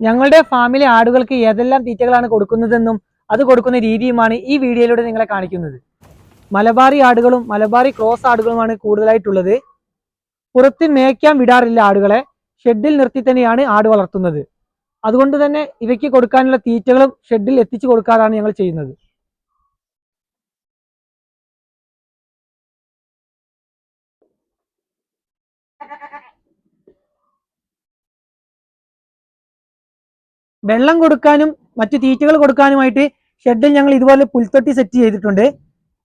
ഞങ്ങളുടെ ഫാമിലെ ആടുകൾക്ക് ഏതെല്ലാം തീറ്റകളാണ് കൊടുക്കുന്നതെന്നും അത് കൊടുക്കുന്ന രീതിയുമാണ് ഈ വീഡിയോയിലൂടെ നിങ്ങളെ കാണിക്കുന്നത്. മലബാറി ആടുകളും മലബാറി ക്രോസ് ആടുകളുമാണ് കൂടുതലായിട്ടുള്ളത്. പുറത്ത് മേയ്ക്കാൻ വിടാറില്ല ആടുകളെ. ഷെഡിൽ നിർത്തി തന്നെയാണ് ആട് വളർത്തുന്നത്. അതുകൊണ്ട് തന്നെ ഇവയ്ക്ക് കൊടുക്കാനുള്ള തീറ്റകളും ഷെഡിൽ എത്തിച്ചു കൊടുക്കാറാണ് ഞങ്ങൾ ചെയ്യുന്നത്. വെള്ളം കൊടുക്കാനും മറ്റു തീറ്റകൾ കൊടുക്കാനുമായിട്ട് ഷെഡിൽ ഞങ്ങൾ ഇതുപോലെ പുൽത്തൊട്ടി സെറ്റ് ചെയ്തിട്ടുണ്ട്.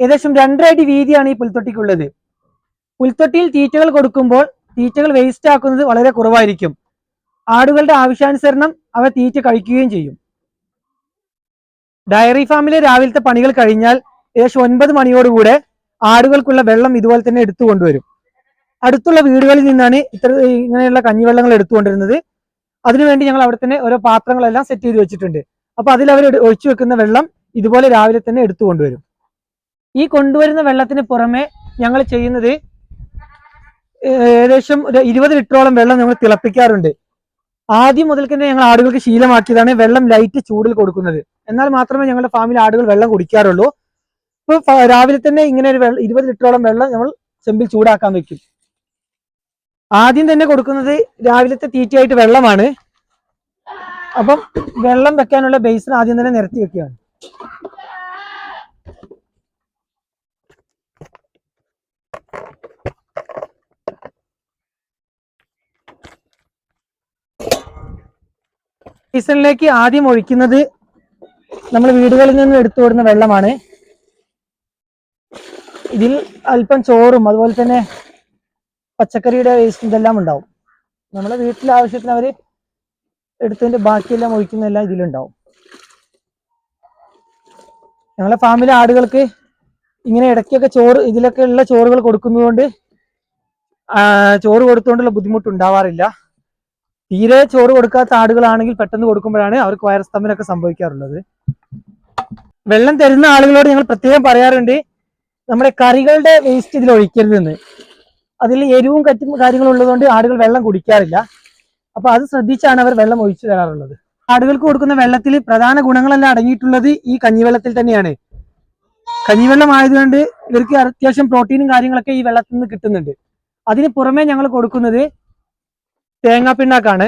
ഏകദേശം രണ്ടരടി വീതിയാണ് ഈ പുൽത്തൊട്ടിക്കുള്ളത്. പുൽത്തൊട്ടിയിൽ തീറ്റകൾ കൊടുക്കുമ്പോൾ തീറ്റകൾ വേസ്റ്റ് ആക്കുന്നത് വളരെ കുറവായിരിക്കും. ആടുകളുടെ ആവശ്യാനുസരണം അവ തീറ്റ കഴിക്കുകയും ചെയ്യും. ഡയറി ഫാമിലെ രാവിലത്തെ പണികൾ കഴിഞ്ഞാൽ ഏകദേശം ഒൻപത് മണിയോടുകൂടെ ആടുകൾക്കുള്ള വെള്ളം ഇതുപോലെ തന്നെ എടുത്തു കൊണ്ടുവരും അടുത്തുള്ള വീടുകളിൽ നിന്നാണ് ഇത്ര ഇങ്ങനെയുള്ള കഞ്ഞിവെള്ളങ്ങൾ എടുത്തുകൊണ്ടിരുന്നത്. അതിനുവേണ്ടി ഞങ്ങൾ അവിടെ തന്നെ ഓരോ പാത്രങ്ങളെല്ലാം സെറ്റ് ചെയ്ത് വെച്ചിട്ടുണ്ട്. അപ്പൊ അതിൽ അവർ ഒഴിച്ചു വെക്കുന്ന വെള്ളം ഇതുപോലെ രാവിലെ തന്നെ എടുത്തു കൊണ്ടുവരും. ഈ കൊണ്ടുവരുന്ന വെള്ളത്തിന് പുറമെ ഞങ്ങൾ ചെയ്യുന്നത് ഏകദേശം ഒരു ഇരുപത് ലിറ്ററോളം വെള്ളം ഞങ്ങൾ തിളപ്പിക്കാറുണ്ട്. ആദ്യം മുതൽ തന്നെ ഞങ്ങൾ ആടുകൾക്ക് ശീലമാക്കിയതാണ് വെള്ളം ലൈറ്റ് ചൂടിൽ കൊടുക്കുന്നത്. എന്നാൽ മാത്രമേ ഞങ്ങളുടെ ഫാമിൽ ആടുകൾ വെള്ളം കുടിക്കാറുള്ളൂ. ഇപ്പൊ രാവിലെ തന്നെ ഇങ്ങനെ ഒരു വെള്ളം ഇരുപത് ലിറ്ററോളം വെള്ളം ഞങ്ങൾ ചെമ്പിൽ ചൂടാക്കാൻ വെക്കും. ആദ്യം തന്നെ കൊടുക്കുന്നത് രാവിലത്തെ തീറ്റയായിട്ട് വെള്ളമാണ്. അപ്പം വെള്ളം വെക്കാനുള്ള ബേസിൻ ആദ്യം തന്നെ നിരത്തി വെക്കുകയാണ്. ബേസിനിലേക്ക് ആദ്യം ഒഴിക്കുന്നത് നമ്മൾ വീടുകളിൽ നിന്ന് എടുത്തു വിടുന്ന വെള്ളമാണ്. ഇതിൽ അല്പം ചോറും അതുപോലെ തന്നെ പച്ചക്കറിയുടെ വേസ്റ്റ് ഇതെല്ലാം ഉണ്ടാവും. നമ്മളെ വീട്ടിലെ ആവശ്യത്തിന് അവർ എടുത്തതിന്റെ ബാക്കിയെല്ലാം ഒഴിക്കുന്നതെല്ലാം ഇതിലുണ്ടാവും. ഞങ്ങളെ ഫാമിലെ ആടുകൾക്ക് ഇങ്ങനെ ഇടയ്ക്കൊക്കെ ചോറ് ഇതിലൊക്കെ ഉള്ള ചോറുകൾ കൊടുക്കുന്നതുകൊണ്ട് ചോറ് കൊടുത്തുകൊണ്ടുള്ള ബുദ്ധിമുട്ട് ഉണ്ടാവാറില്ല തീരെ ചോറ് കൊടുക്കാത്ത ആടുകളാണെങ്കിൽ പെട്ടെന്ന് കൊടുക്കുമ്പോഴാണ് അവർക്ക് വൈറസ് തമ്മിലൊക്കെ സംഭവിക്കാറുള്ളത്. വെള്ളം തരുന്ന ആളുകളോട് ഞങ്ങൾ പ്രത്യേകം പറയാറുണ്ട് നമ്മുടെ കറികളുടെ വേസ്റ്റ് ഇതിൽ ഒഴിക്കരുതെന്ന്. അതിൽ എരിവും കറ്റും കാര്യങ്ങളും ഉള്ളതുകൊണ്ട് ആടുകൾ വെള്ളം കുടിക്കാറില്ല. അപ്പൊ അത് ശ്രദ്ധിച്ചാണ് അവർ വെള്ളം ഒഴിച്ചു തരാറുള്ളത്. ആടുകൾക്ക് കൊടുക്കുന്ന വെള്ളത്തിൽ പ്രധാന ഗുണങ്ങളെല്ലാം അടങ്ങിയിട്ടുള്ളത് ഈ കഞ്ഞിവെള്ളത്തിൽ തന്നെയാണ്. കഞ്ഞിവെള്ളം ആയതുകൊണ്ട് ഇവർക്ക് അത്യാവശ്യം പ്രോട്ടീനും കാര്യങ്ങളൊക്കെ ഈ വെള്ളത്തിൽ നിന്ന് കിട്ടുന്നുണ്ട്. അതിന് പുറമെ ഞങ്ങൾ കൊടുക്കുന്നത് തേങ്ങാപ്പിണ്ണാക്കാണ്.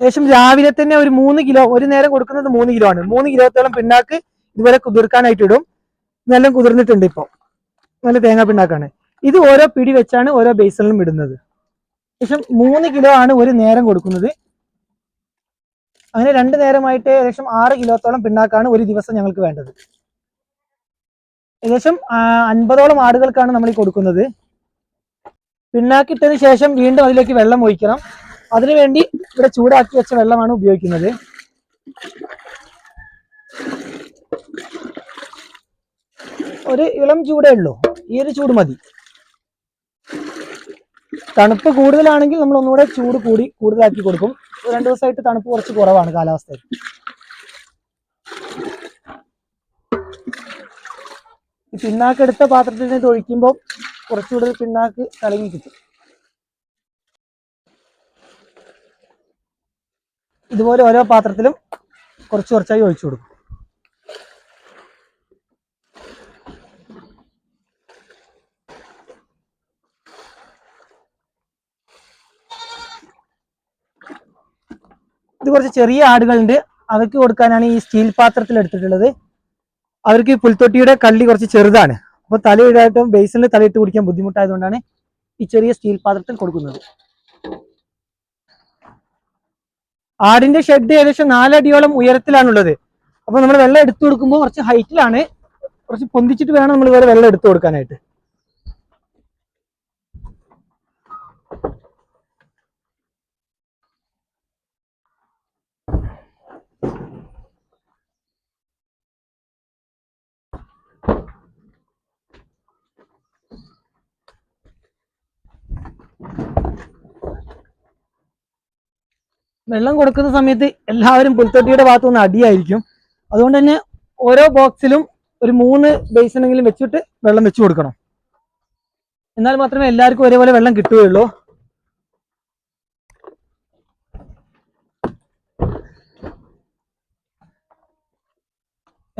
ഏകദേശം രാവിലെ തന്നെ ഒരു മൂന്ന് കിലോ ഒരു നേരം കൊടുക്കുന്നത് മൂന്ന് കിലോ ആണ്. മൂന്ന് കിലോത്തോളം പിണ്ണാക്ക് ഇതുവരെ കുതിർക്കാനായിട്ട് ഇടും. ഇതെല്ലാം കുതിർന്നിട്ടുണ്ട് ഇപ്പോൾ നല്ല തേങ്ങാ പിണ്ണാക്കാണ്. ഇത് ഓരോ പിടി വെച്ചാണ് ഓരോ ബേസിലും ഇടുന്നത്. ഏകദേശം മൂന്ന് കിലോ ആണ് ഒരു നേരം കൊടുക്കുന്നത്. അങ്ങനെ രണ്ട് നേരമായിട്ട് ഏകദേശം ആറ് കിലോത്തോളം പിണ്ണാക്കാണ് ഒരു ദിവസം ഞങ്ങൾക്ക് വേണ്ടത്. ഏകദേശം അൻപതോളം ആടുകൾക്കാണ് നമ്മൾ ഈ കൊടുക്കുന്നത്. പിണ്ണാക്കിട്ടതിന് ശേഷം വീണ്ടും അതിലേക്ക് വെള്ളം ഒഴിക്കണം. അതിനുവേണ്ടി ഇവിടെ ചൂടാക്കി വെച്ച വെള്ളമാണ് ഉപയോഗിക്കുന്നത്. ഒരു ഇളം ചൂടേ ഉള്ളൂ. ഈ ഒരു ചൂട് മതി. തണുപ്പ് കൂടുതലാണെങ്കിൽ നമ്മൾ ഒന്നുകൂടെ ചൂട് കൂടി കൂടുതലാക്കി കൊടുക്കും. രണ്ട് ദിവസമായിട്ട് തണുപ്പ് കുറച്ച് കുറവാണ് കാലാവസ്ഥ പിന്നാക്കെടുത്ത പാത്രത്തിൽ നിന്ന് ഒഴിക്കുമ്പോൾ കുറച്ചുകൂടി പിന്നാക്ക് കലങ്ങി കിട്ടും. ഇതുപോലെ ഓരോ പാത്രത്തിലും കുറച്ച് കുറച്ചായി ഒഴിച്ചു കൊടുക്കും. ഇത് കുറച്ച് ചെറിയ ആടുകളുണ്ട്. അവർക്ക് കൊടുക്കാനാണ് ഈ സ്റ്റീൽ പാത്രത്തിൽ എടുത്തിട്ടുള്ളത്. അവർക്ക് ഈ പുൽത്തൊട്ടിയുടെ കള്ളി കുറച്ച് ചെറുതാണ്. അപ്പോൾ തലയിടായിട്ടും ബേസിനിൽ തലയിട്ട് കുടിക്കാൻ ബുദ്ധിമുട്ടായതുകൊണ്ടാണ് ഈ ചെറിയ സ്റ്റീൽ പാത്രത്തിൽ കൊടുക്കുന്നത്. ആടിന്റെ ഷെഡ് ഏകദേശം നാലടിയോളം ഉയരത്തിലാണുള്ളത്. അപ്പോൾ നമ്മൾ വെള്ളം എടുത്തു കൊടുക്കുമ്പോൾ കുറച്ച് ഹൈറ്റിലാണ് കുറച്ച് പൊന്തിച്ചിട്ട് വേണം നമ്മൾ വേറെ വെള്ളം എടുത്തു കൊടുക്കാനായിട്ട്. വെള്ളം കൊടുക്കുന്ന സമയത്ത് എല്ലാവരും പുൽത്തൊട്ടിയുടെ ഭാഗത്തുനിന്ന് അടിയായിരിക്കും. അതുകൊണ്ട് തന്നെ ഓരോ ബോക്സിലും ഒരു മൂന്ന് ബേസിനെങ്കിലും വെച്ചിട്ട് വെള്ളം വെച്ചു കൊടുക്കണം. എന്നാൽ മാത്രമേ എല്ലാവർക്കും ഒരേപോലെ വെള്ളം കിട്ടുകയുള്ളൂ.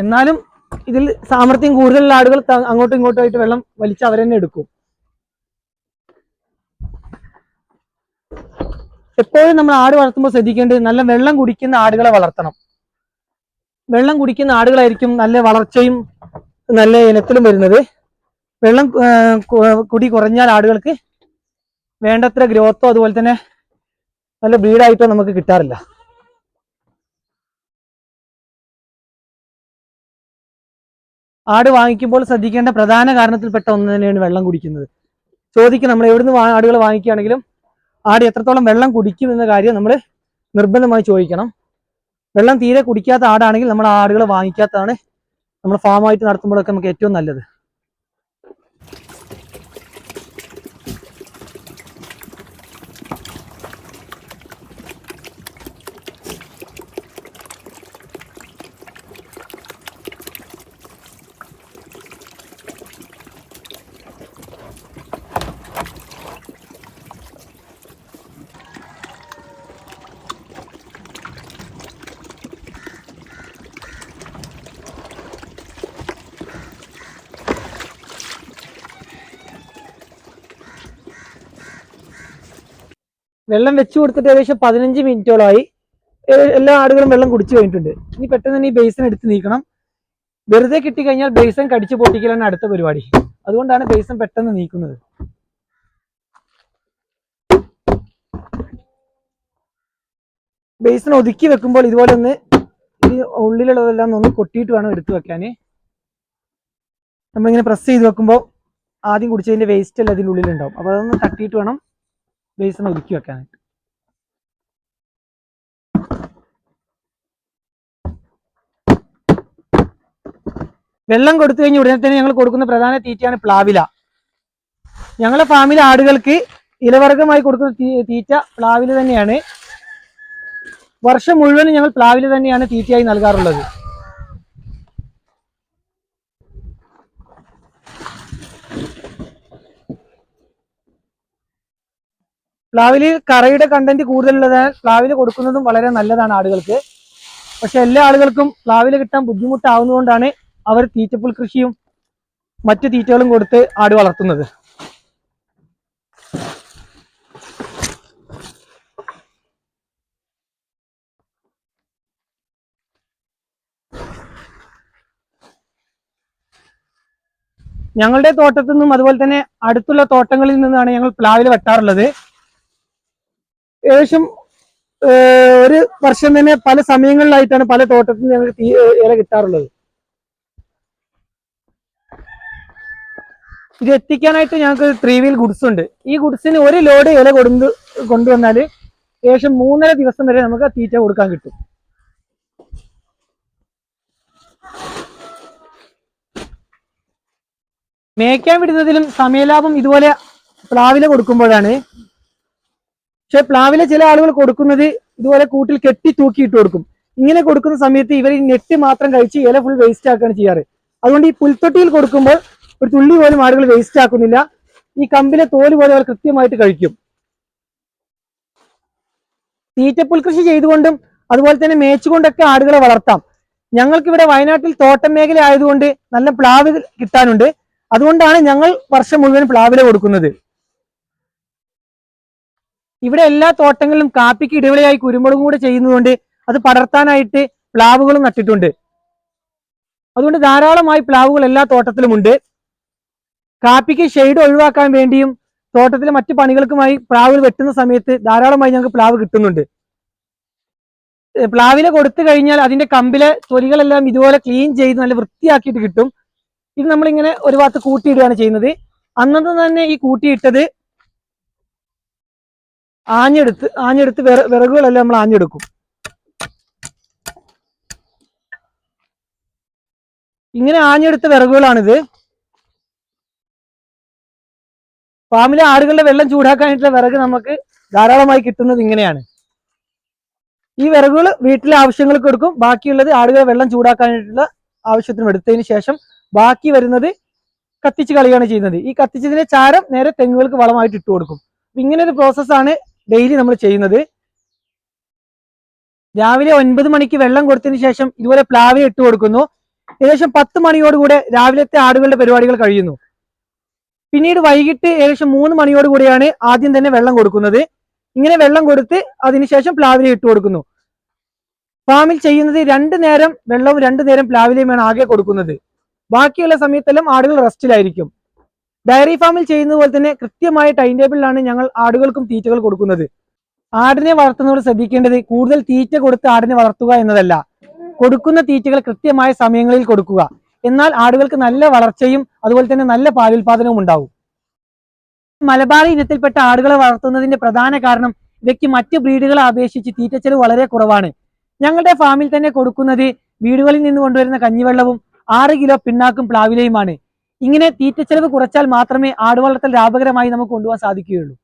എന്നാലും ഇതിൽ സാമർഥ്യം കൂടുതലുള്ള ആളുകൾ അങ്ങോട്ടും ഇങ്ങോട്ടും ആയിട്ട് വെള്ളം വലിച്ച് അവരെന്നെ എടുക്കും. എപ്പോഴും നമ്മൾ ആട് വളർത്തുമ്പോൾ ശ്രദ്ധിക്കേണ്ടത് നല്ല വെള്ളം കുടിക്കുന്ന ആടുകളെ വളർത്തണം. വെള്ളം കുടിക്കുന്ന ആടുകളായിരിക്കും നല്ല വളർച്ചയും നല്ല ഇനത്തിലും വരുന്നത്. വെള്ളം കുടി കുറഞ്ഞാൽ ആടുകൾക്ക് വേണ്ടത്ര ഗ്രോത്തോ അതുപോലെ തന്നെ നല്ല ബ്രീഡായിട്ടോ നമുക്ക് കിട്ടാറില്ല. ആട് വാങ്ങിക്കുമ്പോൾ ശ്രദ്ധിക്കേണ്ട പ്രധാന കാരണത്തിൽപ്പെട്ട ഒന്ന് തന്നെയാണ് വെള്ളം കുടിക്കുന്നത്. ചോദിക്കും നമ്മൾ എവിടുന്ന് ആടുകൾ വാങ്ങിക്കുകയാണെങ്കിലും ആട് എത്രത്തോളം വെള്ളം കുടിക്കും എന്ന കാര്യം നമ്മൾ നിർബന്ധമായി ചോദിക്കണം. വെള്ളം തീരെ കുടിക്കാത്ത ആടാണെങ്കിൽ നമ്മൾ ആടുകളെ വാങ്ങിക്കാത്തതാണ് നമ്മൾ ഫാമായിട്ട് നടത്തുമ്പോഴൊക്കെ നമുക്ക് ഏറ്റവും നല്ലത്. വെള്ളം വെച്ച് കൊടുത്തിട്ട് ഏകദേശം പതിനഞ്ച് മിനിറ്റോളമായി. എല്ലാ ആടുകളും വെള്ളം കുടിച്ചു കഴിഞ്ഞിട്ടുണ്ട്. ഇനി പെട്ടെന്ന് തന്നെ ഈ ബേസൻ എടുത്ത് നീക്കണം. വെറുതെ കിട്ടിക്കഴിഞ്ഞാൽ ബേസൻ കടിച്ചു പൊട്ടിക്കലാണ് അടുത്ത പരിപാടി. അതുകൊണ്ടാണ് ബേസൻ പെട്ടെന്ന് നീക്കുന്നത്. ബേസൻ ഒതുക്കി വെക്കുമ്പോൾ ഇതുപോലെ ഒന്ന് ഈ ഉള്ളിലുള്ളതെല്ലാം ഒന്ന് കൊട്ടിയിട്ട് വേണം എടുത്തു വെക്കാൻ. നമ്മളിങ്ങനെ പ്രസ് ചെയ്ത് വെക്കുമ്പോൾ ആദ്യം കുടിച്ചതിന്റെ വേസ്റ്റ് എല്ലാം അതിന്റെ ഉള്ളിലുണ്ടാവും. അപ്പോൾ അതൊന്ന് തട്ടിയിട്ട് വേണം ബേസൺ ഒതുക്കി വെക്കാനായിട്ട്. വെള്ളം കൊടുത്തു കഴിഞ്ഞ് ഉടനെ തന്നെ ഞങ്ങൾ കൊടുക്കുന്ന പ്രധാന തീറ്റയാണ് പ്ലാവില. ഞങ്ങളുടെ ഫാമിലെ ആടുകൾക്ക് ഇലവർഗമായി കൊടുക്കുന്ന തീറ്റ പ്ലാവില തന്നെയാണ്. വർഷം മുഴുവനും ഞങ്ങൾ പ്ലാവില തന്നെയാണ് തീറ്റയായി നൽകാറുള്ളത്. പ്ലാവിൽ കറയുടെ കണ്ടന്റ് കൂടുതലുള്ളതിനാൽ പ്ലാവിൽ കൊടുക്കുന്നതും വളരെ നല്ലതാണ് ആടുകൾക്ക് പക്ഷെ എല്ലാ ആളുകൾക്കും പ്ലാവിൽ കിട്ടാൻ ബുദ്ധിമുട്ടാവുന്നതുകൊണ്ടാണ് അവർ തീറ്റപ്പുൽ കൃഷിയും മറ്റു തീറ്റകളും കൊടുത്ത് ആട് വളർത്തുന്നത്. ഞങ്ങളുടെ തോട്ടത്തിൽ നിന്നും അതുപോലെ തന്നെ അടുത്തുള്ള തോട്ടങ്ങളിൽ നിന്നാണ് ഞങ്ങൾ പ്ലാവിൽ വെട്ടാറുള്ളത്. ഏകദേശം ഒരു വർഷം തന്നെ പല സമയങ്ങളിലായിട്ടാണ് പല തോട്ടത്തിൽ നിന്ന് ഞങ്ങൾക്ക് തീ ഇല കിട്ടാറുള്ളത്. ഇത് എത്തിക്കാനായിട്ട് ഞങ്ങൾക്ക് ത്രീ വീൽ ഗുഡ്സ് ഉണ്ട്. ഈ ഗുഡ്സിന് ഒരു ലോഡ് ഇല കൊടുത്ത് കൊണ്ടുവന്നാൽ ഏകദേശം മൂന്നര ദിവസം വരെ നമുക്ക് തീറ്റ കൊടുക്കാൻ കിട്ടും. മേയ്ക്കാൻ വിടുന്നതിലും സമയലാഭം ഇതുപോലെ പ്ലാവില കൊടുക്കുമ്പോഴാണ് പക്ഷെ പ്ലാവിലെ ചില ആളുകൾ കൊടുക്കുന്നത് ഇതുപോലെ കൂട്ടിൽ കെട്ടി തൂക്കിയിട്ട് കൊടുക്കും. ഇങ്ങനെ കൊടുക്കുന്ന സമയത്ത് ഇവർ നെറ്റ് മാത്രം കഴിച്ച് ഇല ഫുൾ വേസ്റ്റ് ആക്കുകയാണ് ചെയ്യാറ്. അതുകൊണ്ട് ഈ പുൽത്തൊട്ടിയിൽ കൊടുക്കുമ്പോൾ ഒരു തുള്ളി പോലും ആളുകൾ വേസ്റ്റ് ആക്കുന്നില്ല. ഈ കമ്പിലെ തോൽ പോലെ അവർ കൃത്യമായിട്ട് കഴിക്കും. തീറ്റപ്പുൽ കൃഷി ചെയ്തുകൊണ്ടും അതുപോലെ തന്നെ മേച്ചുകൊണ്ടൊക്കെ ആടുകളെ വളർത്താം. ഞങ്ങൾക്ക് ഇവിടെ വയനാട്ടിൽ തോട്ടം മേഖല ആയതുകൊണ്ട് നല്ല പ്ലാവ് കിട്ടാനുണ്ട്. അതുകൊണ്ടാണ് ഞങ്ങൾ വർഷം മുഴുവൻ പ്ലാവില കൊടുക്കുന്നത്. ഇവിടെ എല്ലാ തോട്ടങ്ങളിലും കാപ്പിക്ക് ഇടവിളയായി കുരുമുളകും കൂടെ ചെയ്യുന്നതുകൊണ്ട് അത് പടർത്താനായിട്ട് പ്ലാവുകളും നട്ടിട്ടുണ്ട്. അതുകൊണ്ട് ധാരാളമായി പ്ലാവുകൾ എല്ലാ തോട്ടത്തിലുമുണ്ട്. കാപ്പിക്ക് ഷെയ്ഡ് ഒഴിവാക്കാൻ വേണ്ടിയും തോട്ടത്തിലെ മറ്റു പണികൾക്കുമായി പ്ലാവുകൾ വെട്ടുന്ന സമയത്ത് ധാരാളമായി ഞങ്ങൾക്ക് പ്ലാവ് കിട്ടുന്നുണ്ട്. പ്ലാവിനെ കൊടുത്തു കഴിഞ്ഞാൽ അതിന്റെ കമ്പിലെ തൊലികളെല്ലാം ഇതുപോലെ ക്ലീൻ ചെയ്ത് നല്ല വൃത്തിയാക്കിയിട്ട് കിട്ടും. ഇത് നമ്മളിങ്ങനെ ഒരു ഭാഗത്ത് കൂട്ടിയിടുകയാണ് ചെയ്യുന്നത്. അന്നത്തെ തന്നെ ഈ കൂട്ടിയിട്ടത് ആഞ്ഞെടുത്ത് ആഞ്ഞെടുത്ത് വിറ വിറകുകളെല്ലാം നമ്മൾ ആഞ്ഞെടുക്കും. ഇങ്ങനെ ആഞ്ഞെടുത്ത വിറകുകളാണിത്. ഫാമിലെ ആടുകളുടെ വെള്ളം ചൂടാക്കാനായിട്ടുള്ള വിറക് നമുക്ക് ധാരാളമായി കിട്ടുന്നത് ഇങ്ങനെയാണ്. ഈ വിറകുകൾ വീട്ടിലെ ആവശ്യങ്ങൾക്ക് എടുക്കും ബാക്കിയുള്ളത് ആടുകളെ വെള്ളം ചൂടാക്കാനായിട്ടുള്ള ആവശ്യത്തിന് എടുത്തതിന് ശേഷം ബാക്കി വരുന്നത് കത്തിച്ച് കളിയാണ് ചെയ്യുന്നത്. ഈ കത്തിച്ചതിന്റെ ചാരം നേരെ തെങ്ങുകൾക്ക് വളമായിട്ട് ഇട്ട് കൊടുക്കും ഇങ്ങനെ ഒരു പ്രോസസ്സാണ് ഡെയിലി നമ്മൾ ചെയ്യുന്നത് രാവിലെ ഒൻപത് മണിക്ക് വെള്ളം കൊടുത്തതിന് ശേഷം ഇതുപോലെ പ്ലാവില ഇട്ട് കൊടുക്കുന്നു. ഏകദേശം പത്ത് മണിയോടുകൂടെ രാവിലത്തെ ആടുകളുടെ പരിപാടികൾ കഴിയുന്നു. പിന്നീട് വൈകിട്ട് ഏകദേശം മൂന്ന് മണിയോടുകൂടിയാണ് ആദ്യം തന്നെ വെള്ളം കൊടുക്കുന്നത്. ഇങ്ങനെ വെള്ളം കൊടുത്ത് അതിനുശേഷം പ്ലാവിലെ ഇട്ട് കൊടുക്കുന്നു. ഫാമിൽ ചെയ്യുന്നത് രണ്ട് നേരം വെള്ളവും രണ്ട് നേരം പ്ലാവിലയുമാണ് ആകെ കൊടുക്കുന്നത്. ബാക്കിയുള്ള സമയത്തെല്ലാം ആടുകൾ റെസ്റ്റിലായിരിക്കും. ഡയറി ഫാമിൽ ചെയ്യുന്നത് പോലെ തന്നെ കൃത്യമായ ടൈം ടേബിളിലാണ് ഞങ്ങൾ ആടുകൾക്കും തീറ്റകൾ കൊടുക്കുന്നത്. ആടിനെ വളർത്തുന്നവർ ശ്രദ്ധിക്കേണ്ടത് കൂടുതൽ തീറ്റ കൊടുത്ത് ആടിനെ വളർത്തുക എന്നതല്ല. കൊടുക്കുന്ന തീറ്റകൾ കൃത്യമായ സമയങ്ങളിൽ കൊടുക്കുക. എന്നാൽ ആടുകൾക്ക് നല്ല വളർച്ചയും അതുപോലെ തന്നെ നല്ല പാലുൽപാദനവും ഉണ്ടാവും. മലബാറി ഇനത്തിൽപ്പെട്ട ആടുകളെ വളർത്തുന്നതിന്റെ പ്രധാന കാരണം ഇവയ്ക്ക് മറ്റ് ബ്രീഡുകളെ അപേക്ഷിച്ച് തീറ്റച്ചെലവ് വളരെ കുറവാണ്. ഞങ്ങളുടെ ഫാമിൽ തന്നെ കൊടുക്കുന്നത് വീടുകളിൽ നിന്ന് കൊണ്ടുവരുന്ന കഞ്ഞിവെള്ളവും ആറ് കിലോ പിണ്ണാക്കും പ്ലാവിലയുമാണ്. ഇങ്ങനെ തീറ്റച്ചെലവ് കുറച്ചാൽ മാത്രമേ ആടുവളർത്തൽ ലാഭകരമായി നമുക്ക് കൊണ്ടുപോകാൻ സാധിക്കുകയുള്ളൂ.